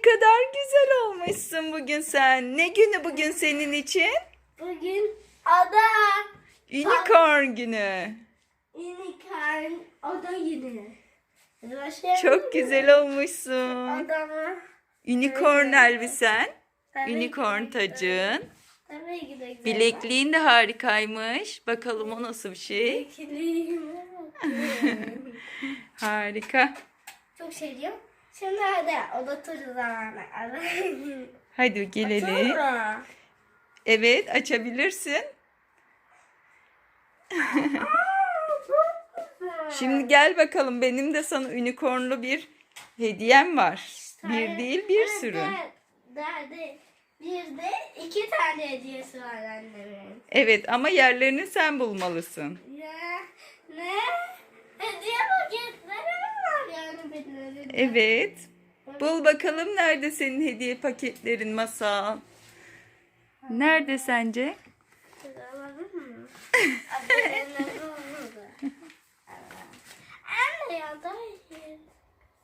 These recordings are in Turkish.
ne kadar güzel olmuşsun bugün sen. Ne günü bugün senin için? Bugün ada. Unicorn günü. Unicorn ada günü. Çok güzel olmuşsun. Adamı. Unicorn elbisen, Tabii unicorn ki tacın. Tabii ki de güzel. Bilekliğin de harikaymış. Bakalım o nasıl bir şey. Bilekliğim. Harika. Çok şey diyor. Şimdi hadi oda turu zamanı. Hadi gelelim. Sonra. Evet açabilirsin. Şimdi gel bakalım benim de sana unicornlu bir hediyem var. Bir değil bir Evet, sürü. derdi. Bir de iki tane hediyesi var annemin. Evet ama yerlerini sen bulmalısın. Ya ne? Hediye paketleri mi yani elimde? Evet. Bul bakalım nerede senin hediye paketlerin masal? Nerede sence?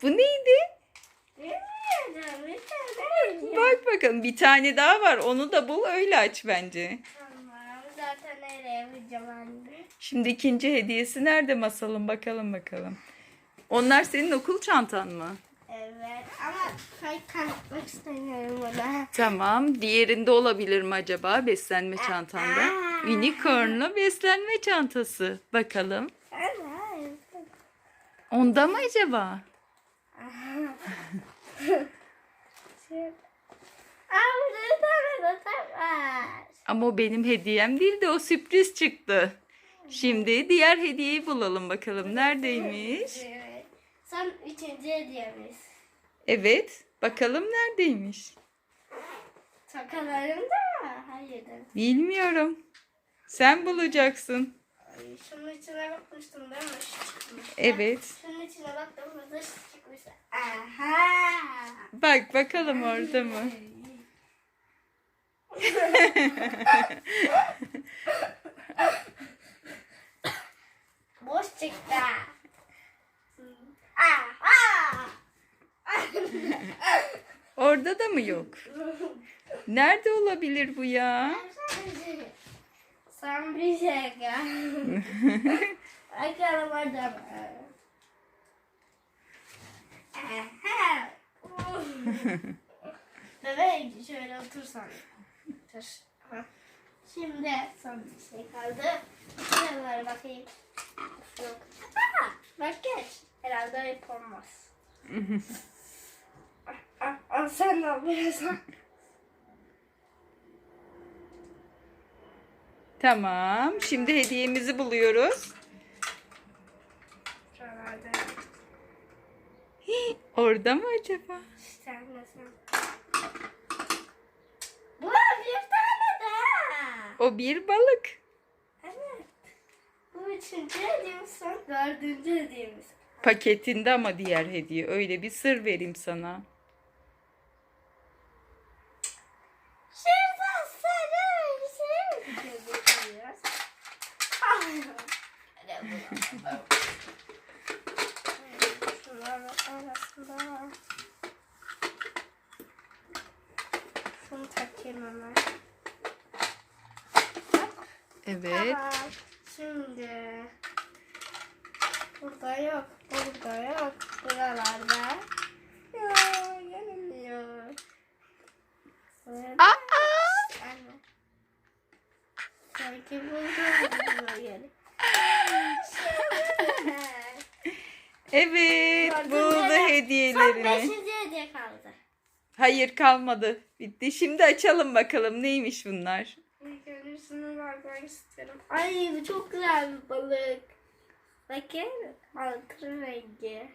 Bu neydi? Bak bakalım bir tane daha var. Onu da bul öyle aç bence. Tamam. Zaten nereye? Şimdi ikinci hediyesi nerede masalım bakalım bakalım. Onlar senin okul çantan mı? Evet ama kay kanıtmak istemiyorum ona. Tamam. Diğerinde olabilir mi acaba beslenme çantanda? Aa. Unicornlu beslenme çantası. Bakalım. Evet. Onda mı acaba? Ama o benim hediyem değil de o sürpriz çıktı. Şimdi diğer hediyeyi bulalım bakalım. Neredeymiş? Son üçüncü hediyemiz. Evet. Bakalım neredeymiş? Tokalarım da hayır. Bilmiyorum. Sen bulacaksın. Ay, Şunun içine bakmıştım değil mi? Şu çıkmış. Evet. Şunun içine baktım burada şu çıkmış. Aha. Bak bakalım orada mı? Boş çıktı. Aha. Orada da mı yok? Nerede olabilir bu ya? Sen bir şey gel. Bakalım? Aha. Şöyle otursan. Ha. Şimdi son bir şey kaldı. Şuralara bakayım. Yok. Aa, bak geç. Herhalde yapılmaz. Ah, ah, sen ne yapıyorsun? Tamam. Şimdi hediyemizi buluyoruz. Şuralarda. Hii, Orada mı acaba? Sen? Bu bir tane daha. O bir balık. Evet. Bu üçüncü hediyemiz son dördüncü hediyemiz. Paketinde ama diğer hediye. Öyle bir sır vereyim sana. Şurada sarı bir şey mi gözüküyor? Hadi bulalım. Şunların arasında. Şunu takayım hemen. Evet. Tamam. Şimdi burada yok, burada yok, buralarda. Ya gelmiyor. Burada- Aa! Sanki buldum yeri. Evet. Gördün Buldu mü? Son hediyelerini. beşinci hediye kaldı. Hayır kalmadı. Bitti. Şimdi açalım bakalım neymiş bunlar. Şunu bakmak istiyorum. Ay bu çok güzel bir balık. Bakın altın rengi.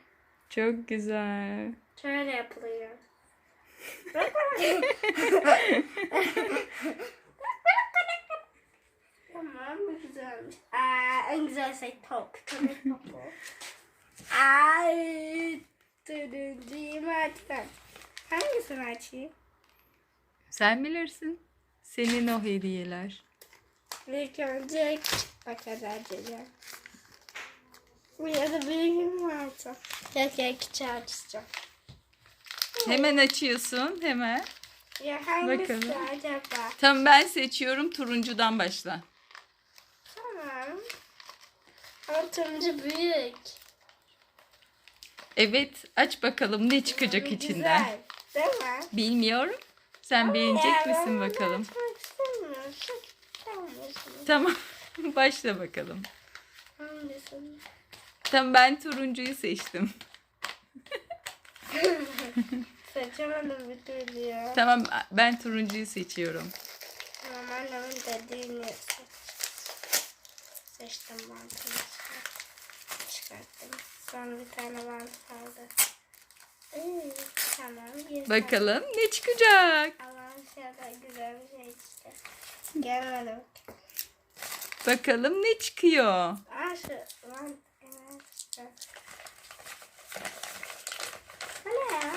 Çok güzel. Şöyle yapılıyor. tamam bu güzelmiş. Aa, en güzel şey topu. Ay, turuncuyu artık ben. Hangisini açayım? Sen bilirsin. Senin o hediyeler. İlk önce bakacağım. Bu ya da büyüğüm varsa. Yok ya küçüğü açacağım. Hemen açıyorsun hemen. Ya hangisi Bakalım. acaba? Tamam ben seçiyorum turuncudan başla. Tamam. Ama turuncu büyük. Evet aç bakalım ne çıkacak Yani içinden. Güzel. Değil mi? Bilmiyorum. Sen beğenecek Ya, misin ben bakalım. açmak istemiyorum. Çok. Tamam başla bakalım. Hangisini? Tamam ben turuncuyu seçtim. Seçemedim bir türlü ya. Tamam ben turuncuyu seçiyorum. Tamam annemin dediğini seç. Seçtim bantını. Çıkarttım. Son bir tane bant kaldı. Tamam. Bir Bakalım ne çıkacak. Tane. Allah'ın şurada güzel bir şey işte. Gelmedi. Bakalım ne çıkıyor. Aa şu bant. Ne ya?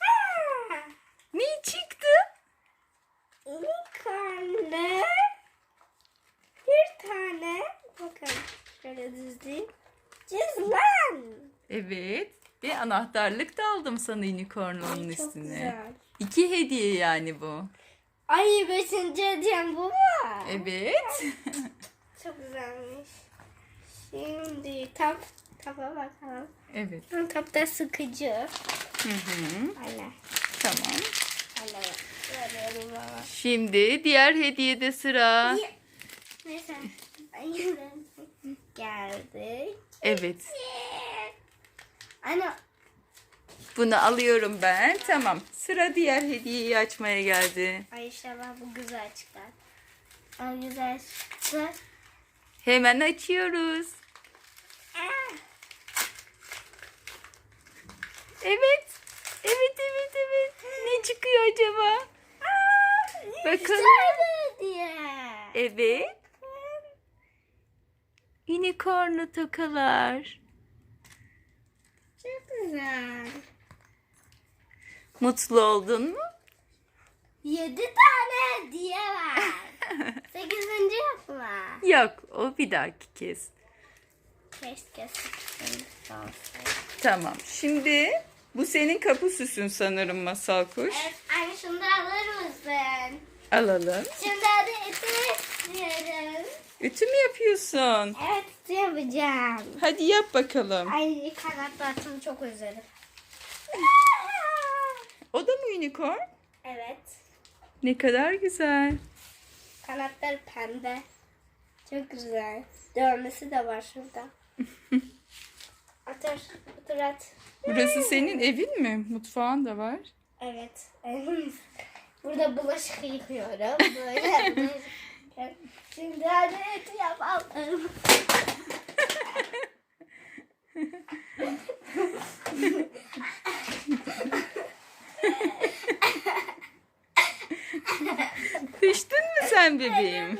Aa! Ne çıktı? Unicorn'le bir tane bakın Cizlan. Evet. Ve anahtarlık da aldım sana unicorn onun Çok üstüne. güzel. İki hediye yani bu. Ay beşinci hediyem bu mu? Evet. Çok güzelmiş. Şimdi tap tapa bakalım. evet. Bu tap da sıkıcı. Hı hı. Anne. Tamam. Veriyorum baba. Şimdi diğer hediyede sıra. Neyse. Geldik. Evet. Anne Bunu alıyorum ben. Tamam. Sıra diğer hediyeyi açmaya geldi. Ay inşallah bu güzel çıkar. Ay güzel çıktı. Hemen açıyoruz. Ah, Evet. Evet evet evet. Ne çıkıyor acaba? ah, Bakalım. Güzel diye. Evet. Unicornlu tokalar. Çok güzel. Mutlu oldun mu? Yedi tane hediye var. Sekizinci yok mu? Yok. O bir dahaki kez. Keşke sekizinci olsaydı. Tamam. Şimdi bu senin kapı süsün sanırım masal kuş. Evet, anne şunu da alır mısın? Alalım. Şimdi hadi istiyorum. Ütü mü yapıyorsun? Evet eti yapacağım. Hadi yap bakalım. Ay kanatlarımı çok özledim. O da mı unicorn? Evet. Ne kadar güzel. Kanatları pembe. Çok güzel. Dövmesi de var şurada. otur, otur at. Burası senin evin mi? Mutfağın da var. Evet. Burada bulaşık yıkıyorum. Böyle bulaşık. Şimdi hadi yapalım. Düştün mü sen bebeğim?